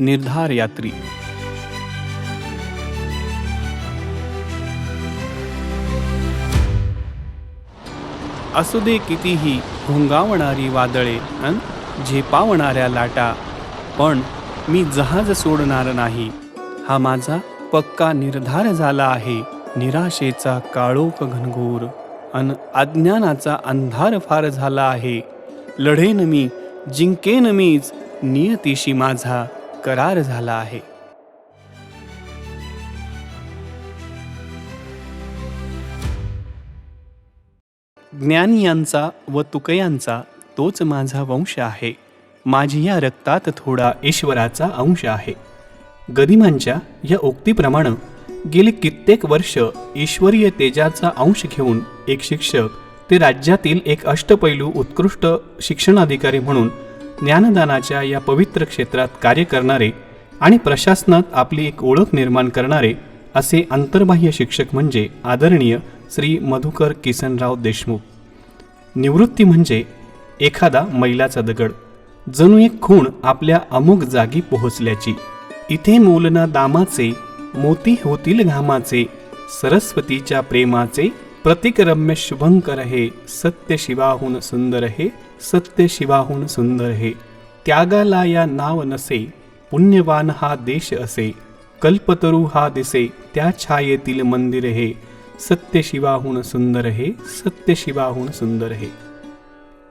निर्धार यात्री. असू दे कितीही घोंगावणारी वादळे अन झेपावणाऱ्या लाटा पण मी जहाज सोडणार नाही. हा माझा पक्का निर्धार झाला आहे. निराशेचा काळोख घनघोर अन अज्ञानाचा अंधार फार झाला आहे. लढेन मी जिंकेन मीच नियतीशी माझा. करार झाला आहे. ज्ञान यांचा व तुकयांचा तोच माझा वंश आहे. माझी या रक्तात थोडा ईश्वराचा अंश आहे. गदिमांच्या या उक्तीप्रमाणे गेली कित्येक वर्ष ईश्वरीय तेजाचा अंश घेऊन एक शिक्षक ते राज्यातील एक अष्टपैलू उत्कृष्ट शिक्षणाधिकारी म्हणून ज्ञानदानाच्या या पवित्र क्षेत्रात कार्य करणारे आणि प्रशासनात आपली एक ओळख निर्माण करणारे असे अंतर्बाह्य शिक्षक म्हणजे आदरणीय श्री मधुकर किसनराव देशमुख. निवृत्ती म्हणजे एखादा मैलाचा दगड जणू एक खूण आपल्या अमुक जागी पोहोचल्याची. इथे मोलना दामाचे मोती होतील घामाचे सरस्वतीच्या प्रेमाचे प्रतिकरम्य शुभंकर हे सत्य शिवाहून सुंदर हे सत्य शिवाहून सुंदर हे. त्यागाला या नाव नसे पुण्यवान हा देश असे. कल्पतरू हा दिसे त्या छायेतील मंदिर हे. सत्य शिवाहून सुंदर हे सत्य शिवाहून सुंदर हे.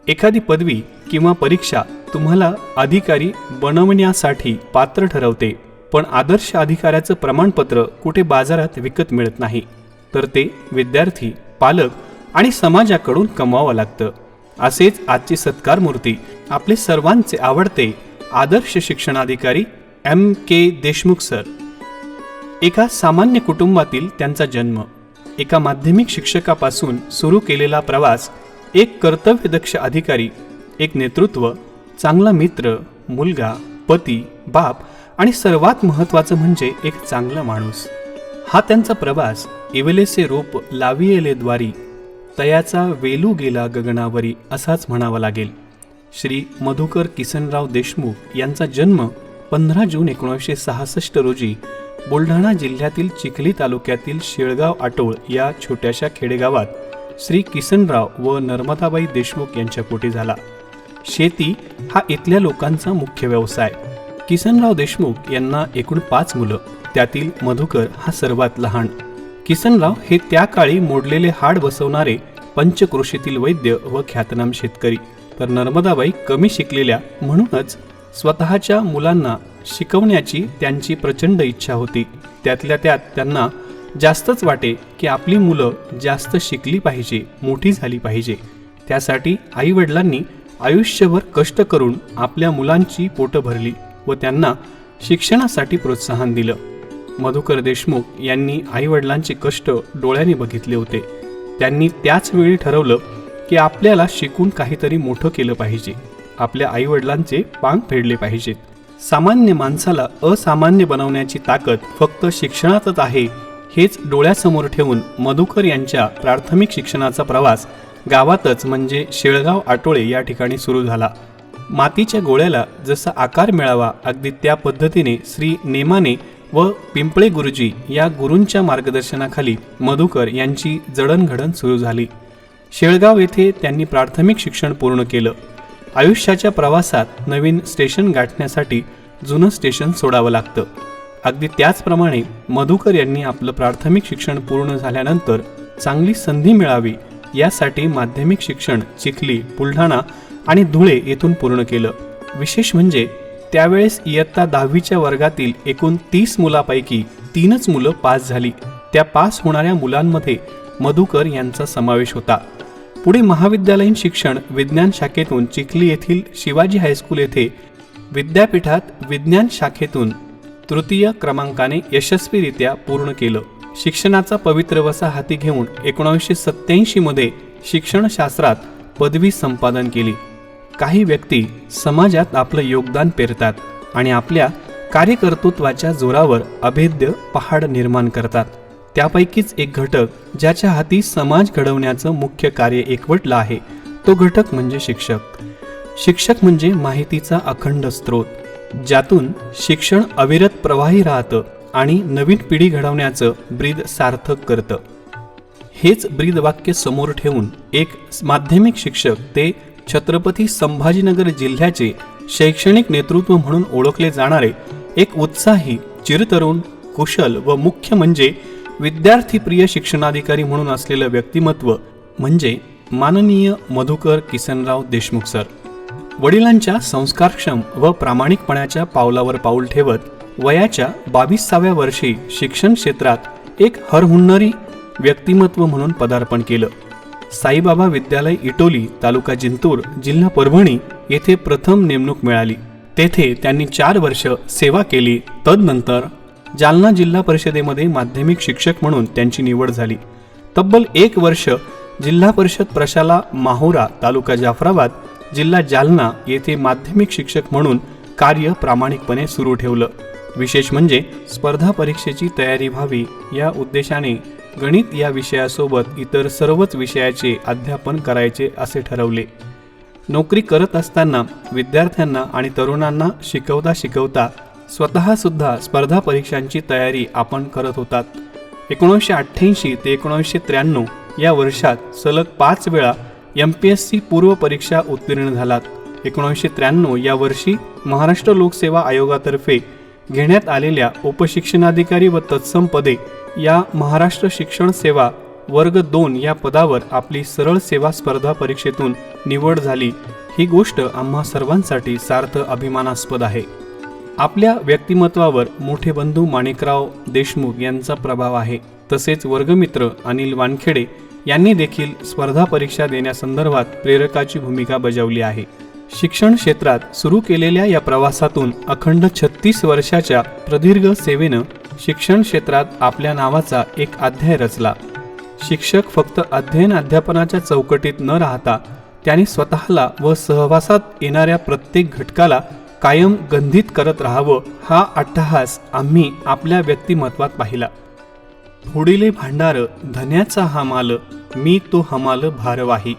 एखादी पदवी किंवा परीक्षा तुम्हाला अधिकारी बनवण्यासाठी पात्र ठरवते पण आदर्श अधिकाऱ्याचं प्रमाणपत्र कुठे बाजारात विकत मिळत नाही. तर ते विद्यार्थी पालक आणि समाजाकडून कमवावं लागतं. असेच आजची सत्कार मूर्ती आपले सर्वांचे आवडते आदर्श शिक्षणाधिकारी एम के देशमुख सर. एका सामान्य कुटुंबातील त्यांचा जन्म. एका माध्यमिक शिक्षकापासून सुरू केलेला प्रवास एक कर्तव्यदक्ष अधिकारी एक नेतृत्व चांगला मित्र मुलगा पती बाप आणि सर्वात महत्त्वाचं म्हणजे एक चांगला माणूस. हा त्यांचा प्रवास इवेलेसे रोप लावियेले द्वारी तयाचा वेलू गेला गगनावरी असाच म्हणावा लागेल. श्री मधुकर किसनराव देशमुख यांचा जन्म पंधरा जून एकोणीसशे सहासष्ट रोजी बुलढाणा जिल्ह्यातील चिखली तालुक्यातील शेळगाव आटोळ या छोट्याशा खेडेगावात श्री किसनराव व नर्मदाबाई देशमुख यांच्या पोटी झाला. शेती हा इथल्या लोकांचा मुख्य व्यवसाय. किसनराव देशमुख यांना एकूण पाच मुलं त्यातील मधुकर हा सर्वात लहान. किसनराव हे त्या काळी मोडलेले हाड बसवणारे पंचक्रोशीतील वैद्य व ख्यातनाम शेतकरी. तर नर्मदाबाई कमी शिकलेल्या म्हणूनच स्वतःच्या मुलांना शिकवण्याची त्यांची प्रचंड इच्छा होती. त्यातल्या त्यात त्यांना जास्तच वाटे की आपली मुलं जास्त शिकली पाहिजे मोठी झाली पाहिजे. त्यासाठी आईवडिलांनी आयुष्यभर कष्ट करून आपल्या मुलांची पोटं भरली व त्यांना शिक्षणासाठी प्रोत्साहन दिलं. मधुकर देशमुख यांनी आईवडिलांचे कष्ट डोळ्याने बघितले होते. त्यांनी त्याच वेळी ठरवलं की आपल्याला शिकून काहीतरी मोठं केलं पाहिजे. आपल्या आईवडिलांचे पांग फेडले पाहिजेत. सामान्य माणसाला असामान्य बनवण्याची ताकद फक्त शिक्षणातच आहे हेच डोळ्यासमोर ठेवून मधुकर यांच्या प्राथमिक शिक्षणाचा प्रवास गावातच म्हणजे शेळगाव आटोळे या ठिकाणी सुरू झाला. मातीच्या गोळ्याला जसा आकार मिळावा अगदी त्या पद्धतीने श्री नेमाने व पिंपळे गुरुजी या गुरूंच्या मार्गदर्शनाखाली मधुकर यांची जडणघडण सुरू झाली. शेळगाव येथे त्यांनी प्राथमिक शिक्षण पूर्ण केलं. आयुष्याच्या प्रवासात नवीन स्टेशन गाठण्यासाठी जुनं स्टेशन सोडावं लागतं. अगदी त्याचप्रमाणे मधुकर यांनी आपलं प्राथमिक शिक्षण पूर्ण झाल्यानंतर चांगली संधी मिळावी यासाठी माध्यमिक शिक्षण चिखली बुलढाणा आणि धुळे येथून पूर्ण केलं. विशेष म्हणजे त्यावेळेस इयत्ता दहावीच्या वर्गातील एकूण तीस मुलापैकी तीनच मुलं पास झाली. त्या पास होणाऱ्या मुलांमध्ये मधुकर यांचा समावेश होता. पुढे महाविद्यालयीन शिक्षण विज्ञान शाखेतून चिखली येथील शिवाजी हायस्कूल येथे विद्यापीठात विज्ञान शाखेतून तृतीय क्रमांकाने यशस्वीरित्या पूर्ण केलं. शिक्षणाचा पवित्र वसा हाती घेऊन एकोणीसशे सत्याऐंशीमध्ये शिक्षणशास्त्रात पदवी संपादन केली. काही व्यक्ती समाजात आपलं योगदान पेरतात आणि आपल्या कार्यकर्तृत्वाच्या जोरावर अभेद्य पहाड निर्माण करतात. त्यापैकीच एक घटक ज्याच्या हाती समाज घडवण्याचं मुख्य कार्य एकवटलं आहे तो घटक म्हणजे शिक्षक. शिक्षक म्हणजे माहितीचा अखंड स्रोत ज्यातून शिक्षण अविरत प्रवाही राहतं आणि नवीन पिढी घडवण्याचं ब्रीद सार्थक करतं. हेच ब्रीद वाक्य समोर ठेवून एक माध्यमिक शिक्षक ते छत्रपती संभाजीनगर जिल्ह्याचे शैक्षणिक नेतृत्व म्हणून ओळखले जाणारे एक उत्साही चिरतरुण कुशल व मुख्य म्हणजे विद्यार्थीप्रिय शिक्षणाधिकारी म्हणून असलेलं व्यक्तिमत्व म्हणजे माननीय मधुकर किसनराव देशमुख सर. वडिलांच्या संस्कारक्षम व प्रामाणिकपणाच्या पावलावर पाऊल ठेवत वयाच्या बावीसाव्या वर्षी शिक्षण क्षेत्रात एक हरहुन्नरी व्यक्तिमत्व म्हणून पदार्पण केलं. साईबाबा विद्यालय इटोली तालुका जिंतूर जिल्हा परभणी येथे प्रथम नेमणूक मिळाली. तेथे त्यांनी चार वर्ष सेवा केली. तदनंतर जालना जिल्हा परिषदेमध्ये माध्यमिक शिक्षक म्हणून त्यांची निवड झाली. तब्बल एक वर्ष जिल्हा परिषद प्रशाला माहुरा तालुका जाफराबाद जिल्हा जालना येथे माध्यमिक शिक्षक म्हणून कार्य प्रामाणिकपणे सुरू ठेवलं. विशेष म्हणजे स्पर्धा परीक्षेची तयारी व्हावी या उद्देशाने गणित या विषयासोबत इतर सर्वच विषयाचे अध्यापन करायचे असे ठरवले. नोकरी करत असताना विद्यार्थ्यांना आणि तरुणांना शिकवता शिकवता स्वतःसुद्धा स्पर्धा परीक्षांची तयारी आपण करत होतात. एकोणीसशे अठ्ठ्याऐंशी ते एकोणीसशे त्र्याण्णव या वर्षात सलग पाच वेळा एम पी एस सी पूर्व परीक्षा उत्तीर्ण झालात. एकोणीसशे त्र्याण्णव या वर्षी महाराष्ट्र लोकसेवा आयोगातर्फे घेण्यात आलेल्या उपशिक्षणाधिकारी व तत्सम पदे या महाराष्ट्र शिक्षण सेवा वर्ग दोन या पदावर आपली सरळ सेवा स्पर्धा परीक्षेतून निवड झाली. ही गोष्ट आम्हा सर्वांसाठी सार्थ अभिमानास्पद आहे. आपल्या व्यक्तिमत्वावर मोठे बंधू माणिकराव देशमुख यांचा प्रभाव आहे. तसेच वर्गमित्र अनिल वानखेडे यांनी देखील स्पर्धा परीक्षा देण्यासंदर्भात प्रेरकाची भूमिका बजावली आहे. शिक्षण क्षेत्रात सुरू केलेल्या या प्रवासातून अखंड छत्तीस वर्षाच्या प्रदीर्घ सेवेनं शिक्षण क्षेत्रात आपल्या नावाचा एक अध्याय रचला. शिक्षक फक्त अध्ययन अध्यापनाच्या चौकटीत न राहता त्यांनी स्वतःला व सहवासात येणाऱ्या प्रत्येक घटकाला कायम गंधित करत राहावं हा अट्टहास आम्ही आपल्या व्यक्तिमत्वात पाहिला. पुढीले भांडार धन्याचा हा माल मी तो हमाल भारवाही.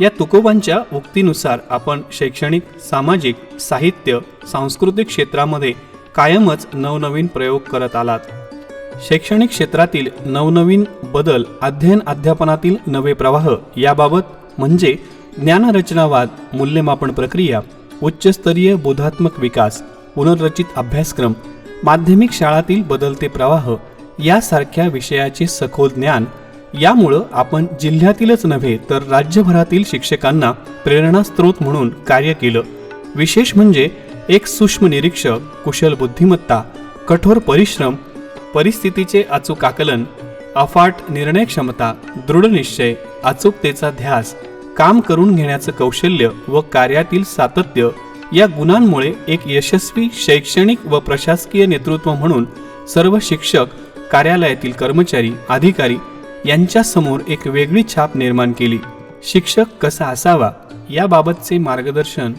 या तुकोबांच्या उक्तीनुसार आपण शैक्षणिक सामाजिक साहित्य सांस्कृतिक क्षेत्रामध्ये कायमच नवनवीन प्रयोग करत आलात. शैक्षणिक क्षेत्रातील नवनवीन बदल अध्ययन अध्यापनातील नवे प्रवाह याबाबत म्हणजे ज्ञानरचनावाद मूल्यमापन प्रक्रिया उच्चस्तरीय बोधात्मक विकास पुनर्रचित अभ्यासक्रम माध्यमिक शाळातील बदलते प्रवाह यासारख्या विषयाचे सखोल ज्ञान यामुळं आपण जिल्ह्यातीलच नव्हे तर राज्यभरातील शिक्षकांना प्रेरणास्त्रोत म्हणून कार्य केलं. विशेष म्हणजे एक सूक्ष्म निरीक्षक कुशल बुद्धिमत्ता कठोर परिश्रम परिस्थितीचे अचूक आकलन अफाट निर्णय क्षमता दृढ निश्चय अचूकतेचा ध्यास काम करून घेण्याचं कौशल्य व कार्यातील सातत्य या गुणांमुळे एक यशस्वी शैक्षणिक व प्रशासकीय नेतृत्व म्हणून सर्व शिक्षक कार्यालयातील कर्मचारी अधिकारी यांच्यासमोर एक वेगळी छाप निर्माण केली. शिक्षक कसा असावा याबाबतचे मार्गदर्शन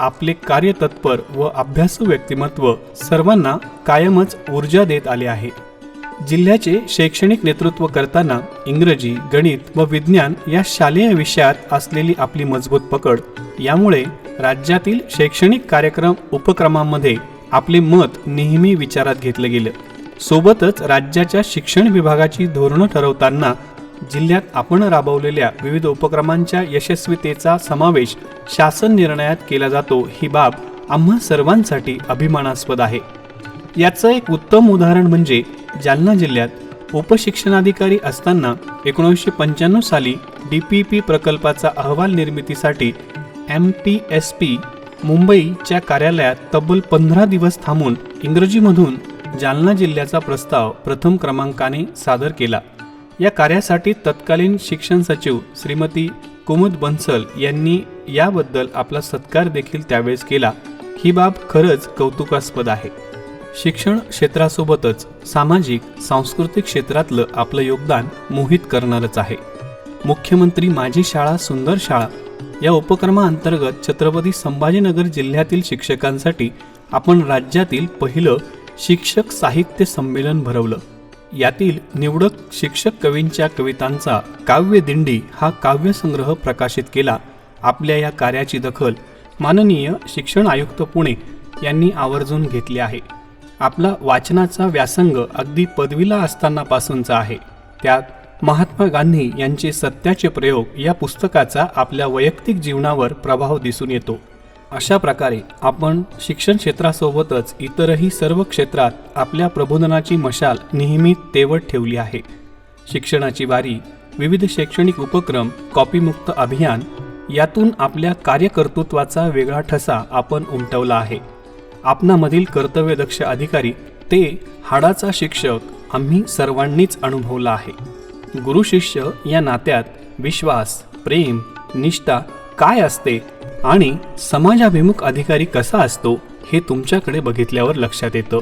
आपले कार्यतत्पर व अभ्यासू व्यक्तिमत्व सर्वांना कायमच ऊर्जा देत आले आहे. जिल्ह्याचे शैक्षणिक नेतृत्व करताना इंग्रजी गणित व विज्ञान या शालेय विषयात असलेली आपली मजबूत पकड यामुळे राज्यातील शैक्षणिक कार्यक्रम उपक्रमांमध्ये आपले मत नेहमी विचारात घेतलं गेलं. सोबतच राज्याच्या शिक्षण विभागाची धोरणं ठरवताना जिल्ह्यात आपण राबवलेल्या विविध उपक्रमांच्या यशस्वीतेचा समावेश शासन निर्णयात केला जातो ही बाब आम्हा सर्वांसाठी अभिमानास्पद आहे. याचं एक उत्तम उदाहरण म्हणजे जालना जिल्ह्यात उपशिक्षणाधिकारी असताना एकोणीसशे पंच्याण्णव साली डी पी पी प्रकल्पाचा अहवाल निर्मितीसाठी एम पी एस पी मुंबईच्या कार्यालयात तब्बल पंधरा दिवस थांबून इंग्रजीमधून जालना जिल्ह्याचा प्रस्ताव प्रथम क्रमांकाने सादर केला. या कार्यासाठी तत्कालीन शिक्षण सचिव श्रीमती कुमुद बन्सल यांनी याबद्दल आपला सत्कार देखील त्यावेळेस केला. ही बाब खरंच कौतुकास्पद आहे. शिक्षण क्षेत्रासोबतच सामाजिक सांस्कृतिक क्षेत्रातलं आपलं योगदान मोहित करणारच आहे. मुख्यमंत्री माझी शाळा सुंदर शाळा या उपक्रमाअंतर्गत छत्रपती संभाजीनगर जिल्ह्यातील शिक्षकांसाठी आपण राज्यातील पहिलं शिक्षक साहित्य संमेलन भरवलं. यातील निवडक शिक्षक कवींच्या कवितांचा काव्य दिंडी हा काव्यसंग्रह प्रकाशित केला. आपल्या या कार्याची दखल माननीय शिक्षण आयुक्त पुणे यांनी आवर्जून घेतले आहे. आपला वाचनाचा व्यासंग अगदी पदवीला असतानापासूनचा आहे. त्यात महात्मा गांधी यांचे सत्याचे प्रयोग या पुस्तकाचा आपल्या वैयक्तिक जीवनावर प्रभाव दिसून येतो. अशा प्रकारे आपण शिक्षण क्षेत्रासोबतच इतरही सर्व क्षेत्रात आपल्या प्रबोधनाची मशाल नेहमी तेवट ठेवली आहे. शिक्षणाची वारी विविध शैक्षणिक उपक्रम कॉपीमुक्त अभियान यातून आपल्या कार्यकर्तृत्वाचा वेगळा ठसा आपण उमटवला आहे. आपणामधील कर्तव्यदक्ष अधिकारी ते हाडाचा शिक्षक आम्ही सर्वांनीच अनुभवला आहे. गुरुशिष्य या नात्यात विश्वास प्रेम निष्ठा काय असते आणि समाजाभिमुख अधिकारी कसा असतो हे तुमच्याकडे बघितल्यावर लक्षात येतं.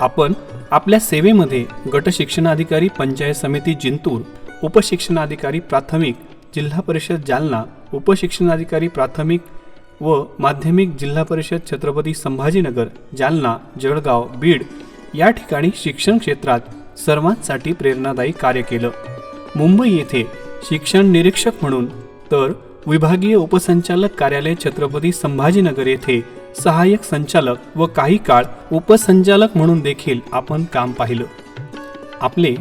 आपण आपल्या सेवेमध्ये गट शिक्षणाधिकारी पंचायत समिती जिंतूर उपशिक्षणाधिकारी प्राथमिक जिल्हा परिषद जालना उपशिक्षणाधिकारी प्राथमिक व माध्यमिक जिल्हा परिषद छत्रपती संभाजीनगर जालना जळगाव बीड या ठिकाणी शिक्षण क्षेत्रात सर्वांसाठी प्रेरणादायी कार्य केलं. मुंबई येथे शिक्षण निरीक्षक म्हणून तर विभागीय उपसंचालक कार्यालय छत्रपती संभाजीनगर येथे सहाय्यक संचालक व काही काळ उपसंचालक म्हणून देखील आपण काम पाहिलं. आपले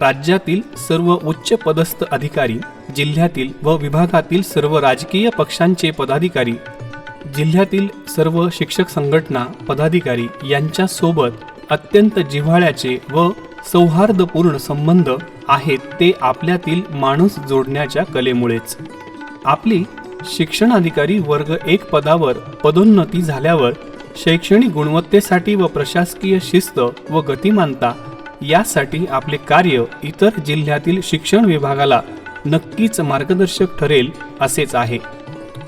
राज्यातील सर्व उच्च पदस्थ अधिकारी जिल्ह्यातील व विभागातील सर्व राजकीय पक्षांचे पदाधिकारी जिल्ह्यातील सर्व शिक्षक संघटना पदाधिकारी यांच्यासोबत अत्यंत जिव्हाळ्याचे व सौहार्दपूर्ण संबंध आहेत ते आपल्यातील माणूस जोडण्याच्या कलेमुळेच. आपली शिक्षणाधिकारी वर्ग एक पदावर पदोन्नती झाल्यावर शैक्षणिक गुणवत्तेसाठी व प्रशासकीय शिस्त व गतिमानता यासाठी आपले कार्य इतर जिल्ह्यातील शिक्षण विभागाला नक्कीच मार्गदर्शक ठरेल असेच आहे.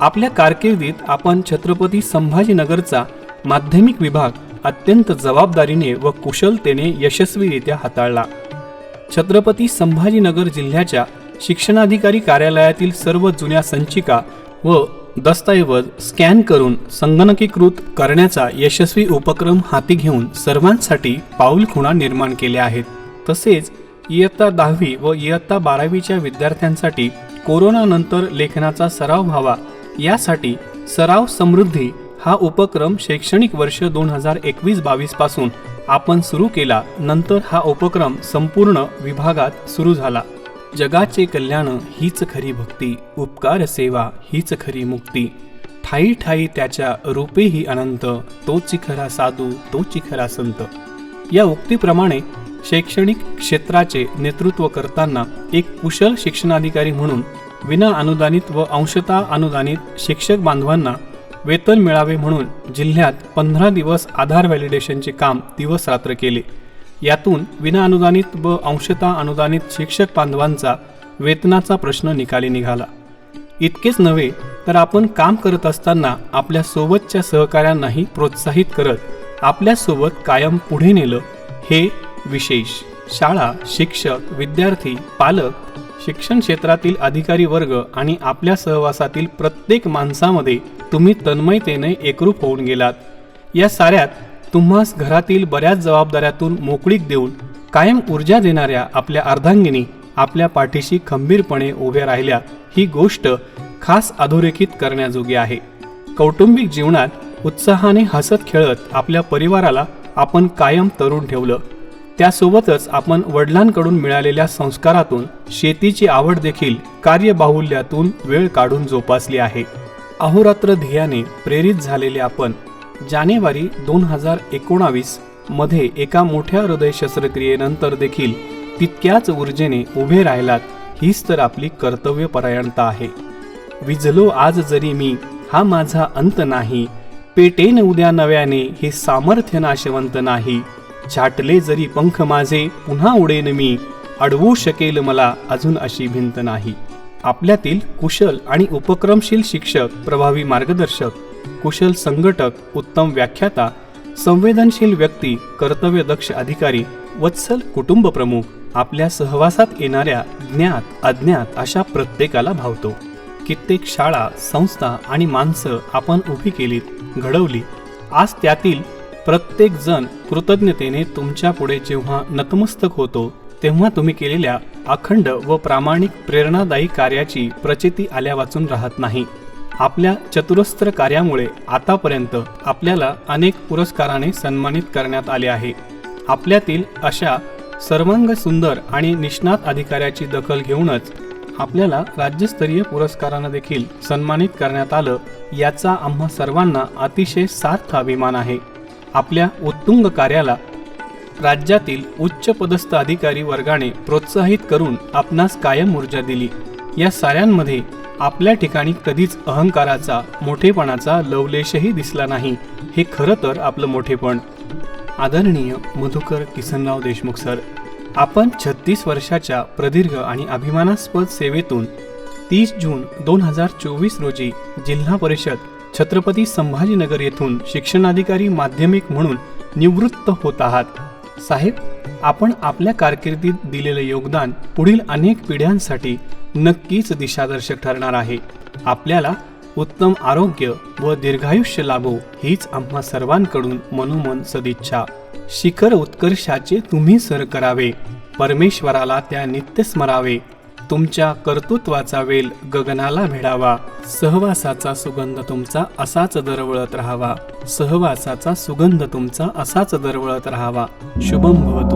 आपल्या कारकिर्दीत आपण छत्रपती संभाजीनगरचा माध्यमिक विभाग अत्यंत जबाबदारीने व कुशलतेने यशस्वीरित्या हाताळला. छत्रपती संभाजीनगर जिल्ह्याच्या शिक्षणाधिकारी कार्यालयातील सर्व जुन्या संचिका व दस्तऐवज स्कॅन करून संगणकीकृत करण्याचा यशस्वी उपक्रम हाती घेऊन सर्वांसाठी पाऊलखुणा निर्माण केल्या आहेत. तसेच इयत्ता दहावी व इयत्ता बारावीच्या विद्यार्थ्यांसाठी कोरोनानंतर लेखनाचा सराव व्हावा यासाठी सराव समृद्धी हा उपक्रम शैक्षणिक वर्ष दोन हजार एकवीस बावीसपासून आपण सुरू केला. नंतर हा उपक्रम संपूर्ण विभागात सुरू झाला. जगाचे कल्याण हीच खरी भक्ती उपकार सेवा हीच खरी मुक्ती. ठाई ठाई त्याच्या रूपेही अनंत तो खरा साधू तो खरा संत. या उक्तीप्रमाणे शैक्षणिक क्षेत्राचे नेतृत्व करताना एक कुशल शिक्षणाधिकारी म्हणून विना अनुदानित व अंशता अनुदानित शिक्षक बांधवांना वेतन मिळावे म्हणून जिल्ह्यात पंधरा दिवस आधार व्हॅलिडेशनचे काम दिवस रात्र केले. यातून विना अनुदानित व अंशता अनुदानित शिक्षक बांधवांचा वेतनाचा प्रश्न निकाली निघाला. इतकेच नव्हे तर आपण काम करत असताना आपल्या सोबतच्या सहकाऱ्यांनाही प्रोत्साहित करत आपल्यासोबत कायम पुढे नेलं हे विशेष. शाळा शिक्षक विद्यार्थी पालक शिक्षण क्षेत्रातील अधिकारी वर्ग आणि आपल्या सहवासातील प्रत्येक माणसामध्ये तुम्ही तन्मयतेने एकरूप होऊन गेलात. या साऱ्यात तुम्हास घरातील बऱ्याच जबाबदाऱ्यातून मोकळीक देऊन कायम ऊर्जा देणाऱ्या आपल्या अर्धांगिनी आपल्या पाठीशी खंबीरपणे उभ्या राहिल्या ही गोष्ट खास अधोरेखित करण्याजोगी आहे. कौटुंबिक जीवनात उत्साहाने हसत खेळत आपल्या परिवाराला आपण कायम तरुण ठेवलं. त्यासोबतच आपण वडिलांकडून मिळालेल्या संस्कारातून शेतीची आवड देखील कार्यबाहुल्यातून वेळ काढून जोपासली आहे. अहोरात्र ध्येयाने प्रेरित झालेले आपण जानेवारी दोन हजार एकोणावीसमध्ये एका मोठ्या हृदय शस्त्रक्रियेनंतर देखील तितक्याच ऊर्जेने उभे राहिलात हीच तर आपली कर्तव्यपरायणता आहे. विझलो आज जरी मी हा माझा अंत नाही. पेटेन उद्या नव्याने हे सामर्थ्य नाशवंत नाही. छाटले जरी पंख माझे पुन्हा उडेन मी. अडवू शकेल मला अजून अशी भिंत नाही. आपल्यातील कुशल आणि उपक्रमशील शिक्षक प्रभावी मार्गदर्शक कुशल संघटक उत्तम व्याख्याता संवेदनशील व्यक्ती कर्तव्यदक्ष अधिकारी वत्सल कुटुंब प्रमुख आपल्या सहवासात येणाऱ्या ज्ञात अज्ञात अशा प्रत्येकाला भावतो. कित्येक शाळा संस्था आणि माणसं आपण उभी केलीत घडवली. आज त्यातील प्रत्येक जण कृतज्ञतेने तुमच्यापुढे जेव्हा नतमस्तक होतो तेव्हा तुम्ही केलेल्या अखंड व प्रामाणिक प्रेरणादायी कार्याची प्रचिती आल्या वाचून राहत नाही. आपल्या चतुरस्त्र कार्यामुळे आतापर्यंत आपल्याला अनेक पुरस्काराने सन्मानित करण्यात आले आहे. आपल्यातील अशा सर्वांग सुंदर आणि निष्णात अधिकाऱ्याची दखल घेऊनच आपल्याला राज्यस्तरीय पुरस्कारानं देखील सन्मानित करण्यात आलं याचा आम्हा सर्वांना अतिशय सार्थ अभिमान आहे. आपल्या उत्तुंग कार्याला राज्यातील उच्च पदस्थ अधिकारी वर्गाने प्रोत्साहित करून आपणास कायम ऊर्जा दिली. या साऱ्यांमध्ये आपल्या ठिकाणी कधीच अहंकाराचा मोठेपणाचा लवलेशही दिसला नाही. हे खरं तर आपलं मोठेपण. आदरणीय मधुकर किसनराव देशमुख सर आपण छत्तीस वर्षाच्या प्रदीर्घ आणि अभिमानास्पद सेवेतून तीस जून दोन हजार चोवीस रोजी जिल्हा परिषद छत्रपती संभाजीनगर येथून शिक्षणाधिकारी माध्यमिक म्हणून निवृत्त होत आहात. साहेब आपण आपल्या कारकिर्दीत दिलेलं योगदान पुढील अनेक पिढ्यांसाठी नक्कीच दिशादर्शक ठरणार आहे. आपल्याला उत्तम आरोग्य व दीर्घायुष्य लाभो हीच आम्हा सर्वांकडून मनोमन सदिच्छा. शिखर उत्कर्षाचे तुम्ही सर करावे. परमेश्वराला त्या नित्य स्मरावे. तुमच्या कर्तृत्वाचा वेल गगनाला भिडावा. सहवासाचा सुगंध तुमचा असाच दरवळत राहावा. सहवासाचा सुगंध तुमचा असाच दरवळत राहावा. शुभम भवतु.